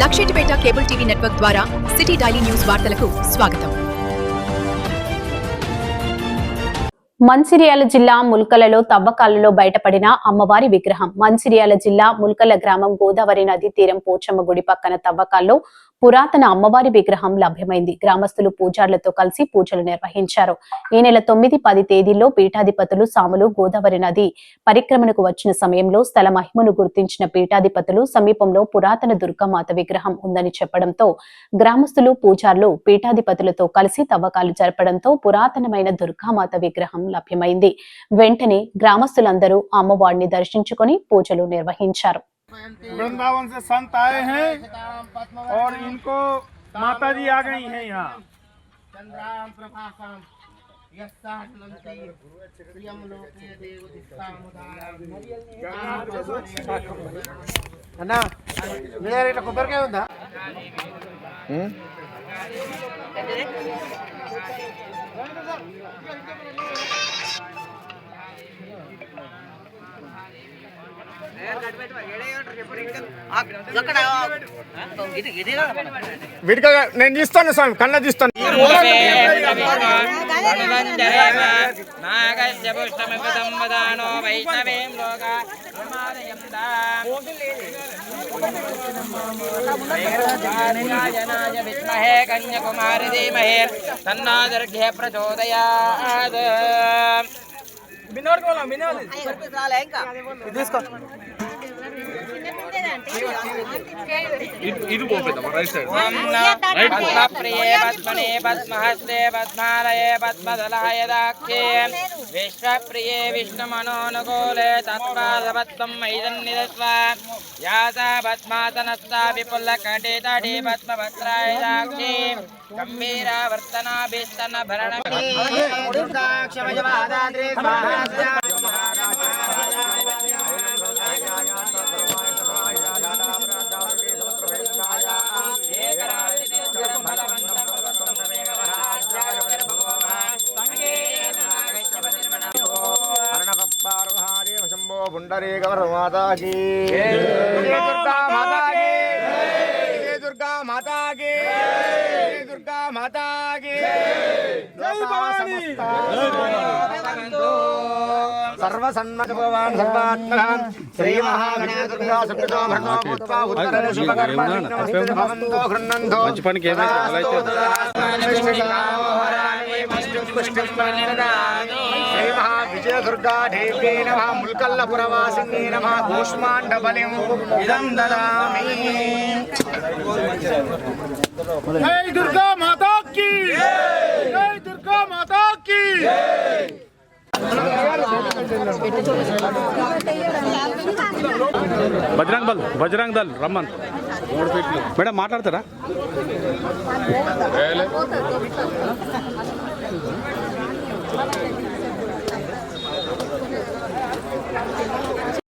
Luxettipet cable TV network ద్వారా city daily news వార్తలకు స్వాగతం. మంచిర్యాల జిల్లా ముల్కలలో తవ్వకాలలో బయటపడిన అమ్మవారి విగ్రహం. మంచిర్యాల జిల్లా ముల్కల గ్రామం గోదావరి నది తీరం పోచమ్మ గుడి పక్కన తవ్వకాల్లో పురాతన అమ్మవారి విగ్రహం లభ్యమైంది. గ్రామస్తులు పూజార్లతో కలిసి పూజలు నిర్వహించారు. ఈ నెల తొమ్మిది పది తేదీల్లో పీఠాధిపతులు సాములు గోదావరి నది పరిక్రమణకు వచ్చిన సమయంలో స్థల మహిమను గుర్తించిన పీఠాధిపతులు సమీపంలో పురాతన దుర్గామాత విగ్రహం ఉందని చెప్పడంతో గ్రామస్తులు పూజార్లు పీఠాధిపతులతో కలిసి తవ్వకాలు జరపడంతో పురాతనమైన దుర్గామాత విగ్రహం లభ్యమైంది. వెంటనే గ్రామస్తులందరూ అమ్మవారిని దర్శించుకొని పూజలు నిర్వహించారు. वृंदावन से संत आए हैं और इनको माता जी आ गई हैं यहाँ। चन्द्रां प्रभासां విడిగా నేను తీస్తాను స్వామి కళ్ళ తీస్తాను. నాగస్య పుష్టమిపదం ధీమహే తన్నాదర్ఘ్య లోకా జనాయ విద్మహే కన్యకుమారి తన్నా దుర్గే ప్రచోదయాత్ పద్మప్రియే పద్మనే పద్మహస్తే పద్మాలయే పద్మదలాయ దాఖ్యే. విశ్వప్రియే విష్ణుమనోనుకూలే తత్పాదపద్మం మైదన్నిదస్వ యాసా పద్మాసనస్తా విపుల్లకటే తటే పద్మభద్రాయ దాక్షి గంభీరావర్తనాభిస్తన భరణ శంభో పుండరీకవర మాతా కీ జయ దుర్గా మాతా కీ జయ దుర్గా మాతా కీ జయ దుర్గా మాతా కీ సర్వసన్మత భగవాన్ సర్వాత్మనాం శ్రీ మహాగణే దుర్గా సుప్రతో భరణో భూత్వా ఉత్తర శుభకర్మ నమస్తే భవంతో గృహ్ణంతో మంచి పనికి శ్రీ మహావిజయ నమ ముల్కల్ల పురవాసిని నమ కూష్మాండబలిం ఇదం దదామి జై దుర్గా మాతా కీ జై దుర్గా మాతా కీ బజరంగ్ బల్ బజరంగ్ దల్ రమ్మన్ మేడం మాట్లాడతారా?